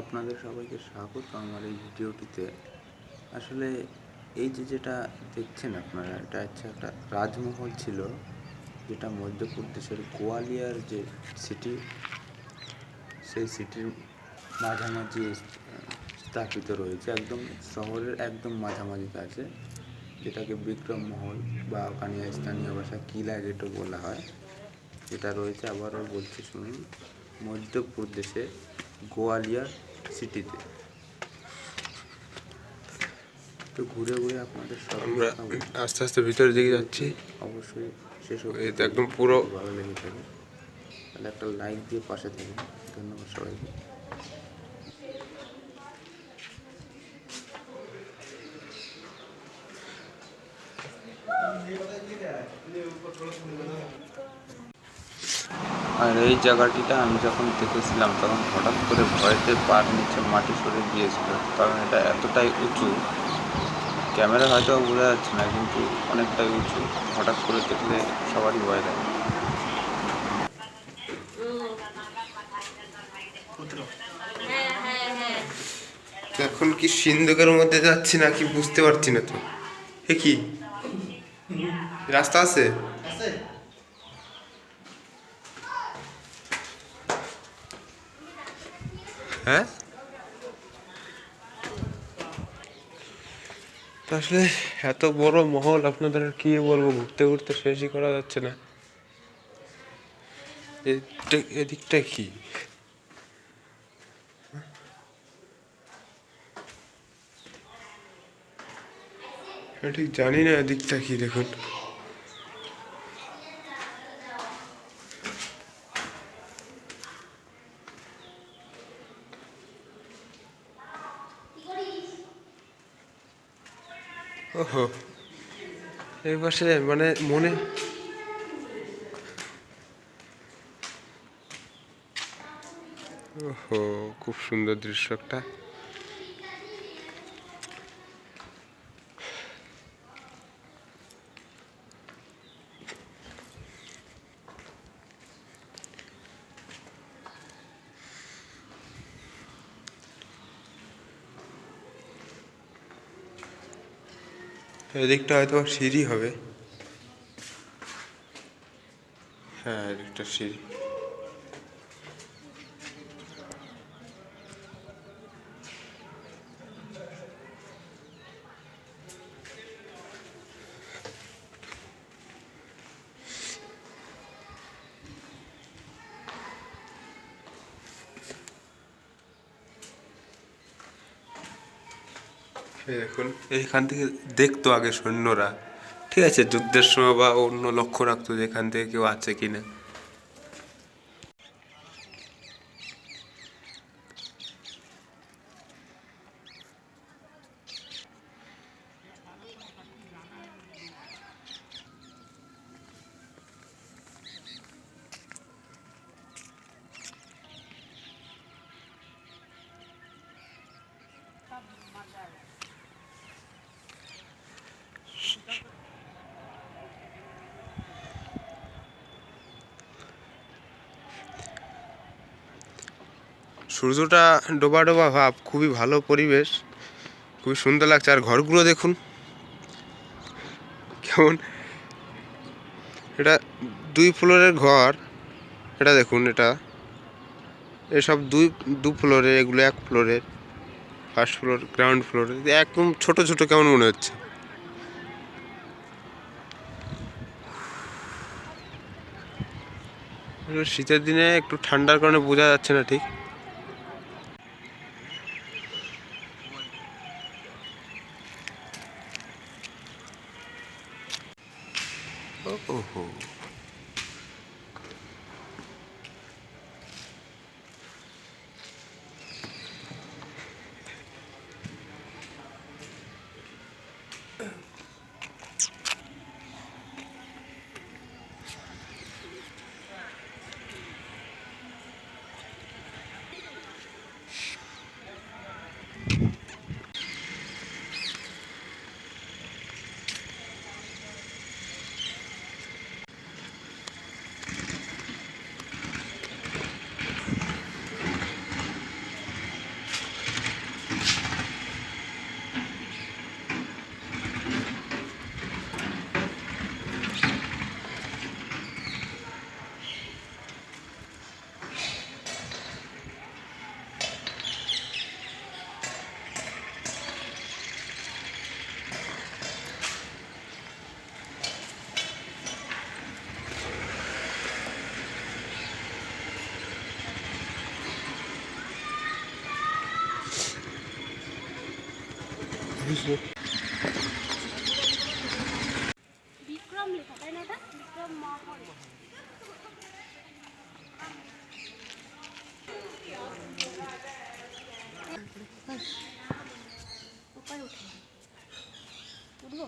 আপনাদের সবাইকে স্বাগত আমার এই ভিডিওটিতে। আসলে এই যে যেটা দেখছেন আপনারা, এটা হচ্ছে একটা রাজমহল ছিল, যেটা মধ্যপ্রদেশের গোয়ালিয়র যে সিটি সেই সিটির মাঝামাঝি স্থাপিত রয়েছে, একদম শহরের একদম মাঝামাঝিতে আছে যেটাকে বিক্রম মহল বা ওখানে স্থানীয় ভাষায় কিলা গেটও বলা হয়। যেটা রয়েছে, আবারও বলছি শুনুন মধ্যপ্রদেশের গোয়ালিয়র সিটিতে। তো ঘুরে ঘুরে আপনাদের সব আমরা আস্তে আস্তে ভিতরের দিকে যাচ্ছি। অবশ্যই শেষ তো একদম পুরো ভালো লেগে থাকে। তাহলে একটা লাইক দিয়ে পাশে থাকুন। ধন্যবাদ সবাইকে। আর এই জায়গাটিটা আমি যখন দেখেছিলাম তখন হঠাৎ করে ভয়েতে পার নিচে মাটি সরে গিয়েছিল। কারণ এটা এতটাই উঁচু ক্যামেরা হয়তো বোঝা যাচ্ছে না কিন্তু অনেকটাই উঁচু। হঠাৎ করে দেখলে সবারই ভয় লাগে। এখন কি সিন্ধুকের মধ্যে যাচ্ছি না কি বুঝতে পারছি না তো? এ কি? রাস্তা আছে। হ্যাঁ? আসলে এত বড় মহল আপনাদের আর কি বলব? ঘুরতে ঘুরতে শেষই করা যাচ্ছে না। এদিকটা কি? ঠিক জানি না এদিকটা কি, দেখুন। ওহো। এই পাশে মানে মনে ওহো খুব সুন্দর দৃশ্য একটা। এদিকটা হয়তো সিঁড়ি হবে। হ্যাঁ এদিকটা সিঁড়ি। এই দেখুন এইখান থেকে দেখতো আগে সৈন্যরা। ঠিক আছে, যুদ্ধের সময় বা অন্য লক্ষ্য রাখতো যে এখান থেকে কেউ আছে কিনা। সূর্যটা ডোবা ডোবা ভাব, খুবই ভালো পরিবেশ, খুবই সুন্দর লাগছে। আর ঘরগুলো দেখুন, কেমন। এটা দুই ফ্লোরের ঘর, এটা দেখুন এটা। এসব দুই, দু ফ্লোরের এগুলো এক ফ্লোরের ফার্স্ট ফ্লোর, গ্রাউন্ড ফ্লোর, একদম ছোট ছোট কেমন মনে হচ্ছে। শীতের দিনে একটু ঠান্ডার কারণে বোঝা যাচ্ছে না ঠিক। ওহো বিক্রম লেখা তাই না বিক্রম মহল। উপরে উঠে উঠবো?